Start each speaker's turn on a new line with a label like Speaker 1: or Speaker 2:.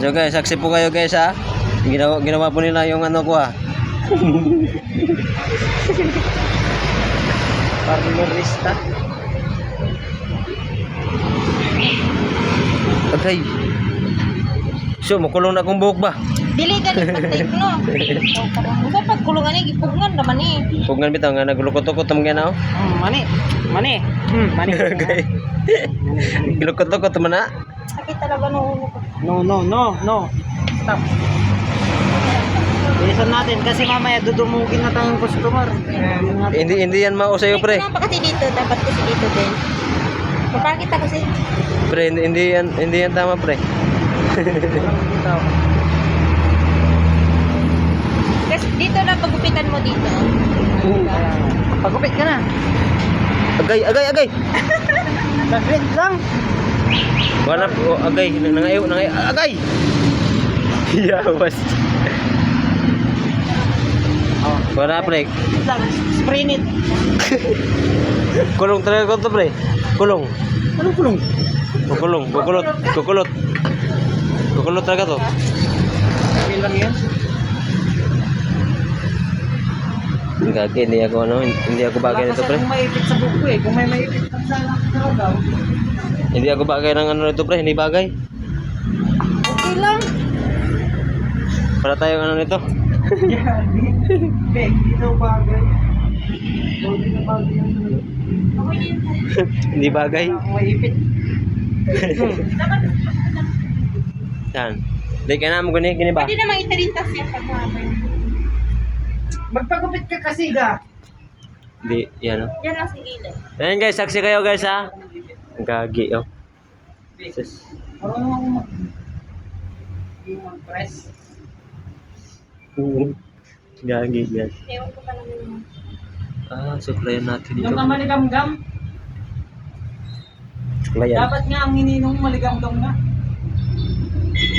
Speaker 1: So guys, saksi po kayo guys ha. Ginawa, ginawa po nila yung ano ko ha.
Speaker 2: Parlorista.
Speaker 1: Okay. So, makulong na akong buhok ba?
Speaker 3: Dili ka ni pagtik no. O karang sa pagkulungan ni gipugngan naman ni.
Speaker 1: Kung nga bitaw nga naglukot-lukot na oh.
Speaker 2: Hmm, mani. Mani. Hmm, mani.
Speaker 1: Okay. Gilukot-lukot naman na.
Speaker 3: Sakit talaga no ulo ko.
Speaker 2: No, no, no, no. Stop. Bilisan natin kasi mamaya dudumugin na tayong customer. Nga.
Speaker 1: Hindi hindi yan mao sa'yo pre.
Speaker 3: Hindi pa kasi dito dapat kasi dito din. Bakit ako kasi
Speaker 1: Pre, hindi, hindi yan hindi yan tama pre.
Speaker 2: Bitaw.
Speaker 3: kasi dito na pagupitan mo dito.
Speaker 2: Pagupit ka na.
Speaker 1: Agay, agay, agay.
Speaker 2: Saglit lang.
Speaker 1: Wala po, oh, agay, nangayo, nangayo, agay. Yawas.
Speaker 2: Oh.
Speaker 1: Wala pre.
Speaker 2: Saglit lang. Spray it.
Speaker 1: Kulong talaga ko to pre. Kulong.
Speaker 2: Anong kulong?
Speaker 1: Kukulong, kukulot, kukulot. Kukulot talaga to.
Speaker 2: Okay lang yan.
Speaker 1: Gagi, hindi ako ano, hindi ako bagay nito pre.
Speaker 2: Wala maipit sa buko eh. Kung may maipit sa karagaw.
Speaker 1: Hindi ako bagay ng ano nito pre, hindi bagay.
Speaker 3: Okay lang.
Speaker 1: Para tayo ano nito.
Speaker 2: Bek, ito bagay. Hindi na bagay yan.
Speaker 1: Hindi bagay. Yan. Hindi ka na mo gani, gani ba?
Speaker 3: Pwede naman itarintas yan pag.
Speaker 2: Magpagupit ka kasi ga.
Speaker 1: Hindi, yan oh.
Speaker 3: Yan lang sa gilid.
Speaker 1: Ayan guys, saksi kayo guys ha. Gagi oh. Sus.
Speaker 2: Marunong ako mag... Yung mag-press.
Speaker 1: Gagi guys.
Speaker 3: Ewan ko pa naman.
Speaker 1: Ah, suklayan natin ito.
Speaker 2: Yung kamaligam-gam.
Speaker 1: Suklayan.
Speaker 2: Dapat nga ang hininong maligam-gam nga.